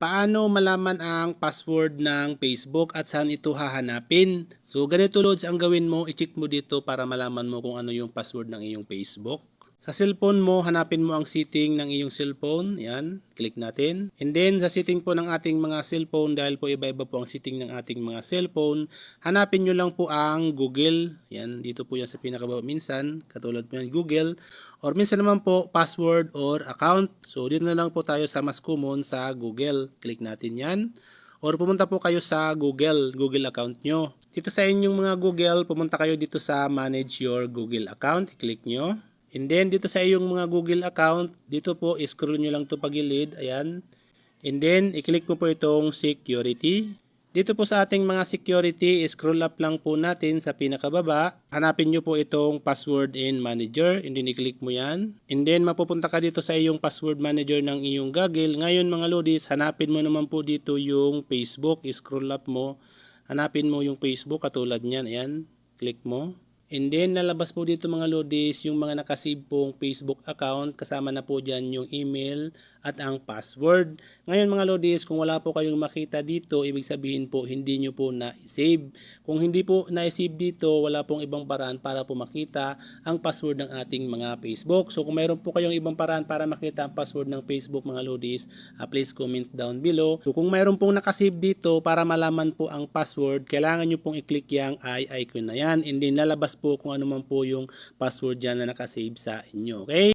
Paano malaman ang password ng Facebook at saan ito hahanapin? So ganito loads ang gawin mo, i-check mo dito para malaman mo kung ano yung password ng iyong Facebook. Sa cellphone mo, hanapin mo ang setting ng iyong cellphone. Yan, click natin. And then sa setting po ng ating mga cellphone, dahil po iba-iba po ang setting ng ating mga cellphone, hanapin nyo lang po ang Google. Yan, dito po yan sa pinakababa minsan, katulad po yan Google. Or minsan naman po, password or account. So dito na lang po tayo sa mas common sa Google. Click natin yan. Or pumunta po kayo sa Google, Google account nyo. Dito sa inyong mga Google, pumunta kayo dito sa Manage Your Google Account. I-click nyo. And then dito sa iyong mga Google account, dito po scroll nyo lang to pagilid, ayan. And then i-click mo po itong security. Dito po sa ating mga security, scroll up lang po natin sa pinakababa. Hanapin nyo po itong password in manager. And then i-click mo yan. And then mapupunta ka dito sa iyong password manager ng iyong Google. Ngayon mga lodis, hanapin mo naman po dito yung Facebook. Scroll up mo. Hanapin mo yung Facebook katulad niyan. Ayan. Click mo. And then, lalabas po dito mga lodis yung mga nakasave pong Facebook account. Kasama na po dyan yung email at ang password. Ngayon mga lodis, kung wala po kayong makita dito, ibig sabihin po hindi nyo po na-save. Kung hindi po na-save dito, wala pong ibang paraan para po makita ang password ng ating mga Facebook. So kung mayroon po kayong ibang paraan para makita ang password ng Facebook mga lodis, uh, please comment down below. So kung mayroon pong nakasave dito para malaman po ang password, kailangan nyo pong i-click yung i icon na yan. And then lalabas po kung ano man po yung password dyan na nakasave sa inyo. Okay?